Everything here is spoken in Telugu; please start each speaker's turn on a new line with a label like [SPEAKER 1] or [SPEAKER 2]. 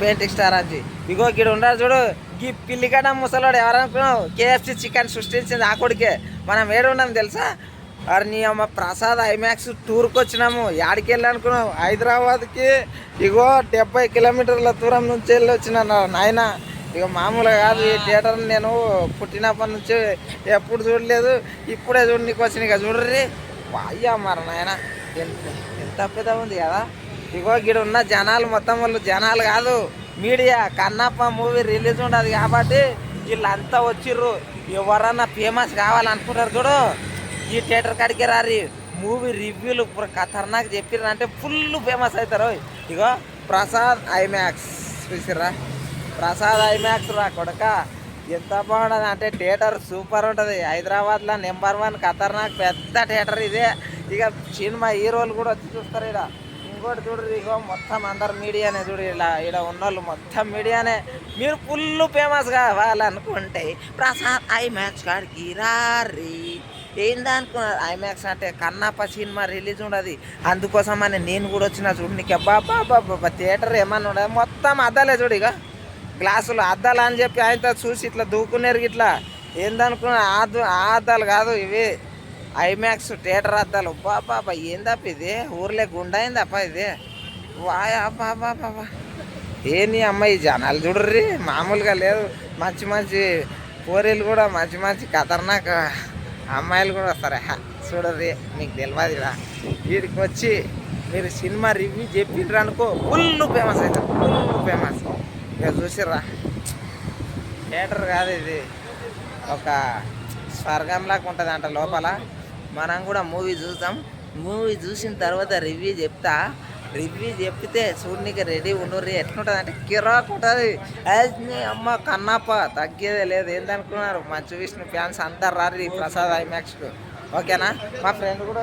[SPEAKER 1] పెయింటింగ్ స్టార్ అని ఇగో గిడు ఉన్నాడు చూడు. ఈ పిల్లిగడ్డ ముసలోడు ఎవరనుకున్నావు కేఎఫ్సి చికెన్ సృష్టించింది ఆ కొడుకే. మనం ఏడు ఉన్నాం తెలుసా? అరే నీ అమ్మ ప్రసాద్ ఐమాక్స్ టూర్కి వచ్చినాము. యాడికి వెళ్ళనుకున్నావు హైదరాబాద్కి. ఇగో డెబ్బై కిలోమీటర్ల దూరం నుంచి వెళ్ళి వచ్చిన నాయన. ఇక మామూలుగా కాదు ఈ థియేటర్ నేను పుట్టినప్పటి నుంచి ఎప్పుడు చూడలేదు. ఇప్పుడే చూడడానికి వచ్చిన ఇక చూడర్రి. అయ్యా మరి నాయన. ఎంత పెద్ద ఉంది కదా. ఇగో గిడ ఉన్న జనాలు మొత్తం వాళ్ళు జనాలు కాదు. మీడియా కన్నప్ప మూవీ రిలీజ్ ఉండదు కాబట్టి వీళ్ళంతా వచ్చిర్రు. ఎవరన్నా ఫేమస్ కావాలనుకుంటారు చూడు. ఈ థియేటర్ కాడికి రారి. మూవీ రివ్యూలు ఇప్పుడు ఖతర్నాక్ చెప్పిర్రు అంటే ఫుల్ ఫేమస్ అవుతారు ఇగో ప్రసాద్ ఐమాక్స్ చూసిర్రా. ప్రసాద్ ఐమాక్స్ రా కొడక. ఎంత బాగుంటుంది అంటే థియేటర్ సూపర్ ఉంటుంది. హైదరాబాద్లో నెంబర్ వన్ ఖతర్నాక్ పెద్ద థియేటర్ ఇదే. ఇక సినిమా హీరోలు కూడా వచ్చి చూస్తారు ఇక్కడ ఇంకోటి చూడరు ఇగో మొత్తం అందరు మీడియానే చూడు ఇలా ఇక్కడ ఉన్నోళ్ళు మొత్తం మీడియానే. మీరు ఫుల్ ఫేమస్ కావాలనుకుంటే ప్రసాద్ ఐమాక్స్ కాడికి రారి ఏందనుకున్నారు ఐమాక్స్ అంటే కన్నప్ప సినిమా రిలీజ్ ఉండదు. అందుకోసమని నేను కూడా వచ్చిన చూడు నీకు బాబా థియేటర్ ఏమన్నా ఉండదు? మొత్తం అద్దాలే చూడు ఇక గ్లాసులు అద్దాలు అని చెప్పి ఆయనతో చూసి ఇట్లా దూకునేరు ఇట్లా. ఏందనుకున్నా ఆ అద్దాలు కాదు ఇవి. ఐమాక్స్ థియేటర్ అద్దాలు. బాబా ఏందప్ప ఇది? ఊర్లే గుండైందప్ప ఇది? వాయా బాబా బాబా ఏంది అమ్మాయి జనాలు చూడర్రి? మామూలుగా లేదు. మంచి మంచి పోరీలు కూడా మంచి మంచి ఖతర్నాక్ అమ్మాయిలు కూడా వస్తారు. హ, చూడర్రి మీకు తెలియదు ఇలా వీడికి వచ్చి మీరు సినిమా రివ్యూ చెప్పిండ్రు అనుకో ఫుల్ ఫేమస్ అవుతారు ఫుల్ ఫేమస్. ఇక చూసిర్రా. థియేటర్ కాదు ఇది. ఒక స్వర్గంలాగా ఉంటుంది అంట లోపల. మనం కూడా మూవీ చూస్తాం మూవీ చూసిన తర్వాత రివ్యూ చెప్తా. రివ్యూ చెప్తే చూడనికి రెడీ ఉండరు ఎట్లుంటుంది అంటే కిరాక్ ఉంటుంది. నీ అమ్మ కన్నప్ప తగ్గేదే లేదు. ఏందనుకున్నారు? మంచు విష్ణు ఫ్యాన్స్ అందరు రారు ఈ ప్రసాద్ ఐమాక్స్కు. ఓకేనా? మా ఫ్రెండ్ కూడా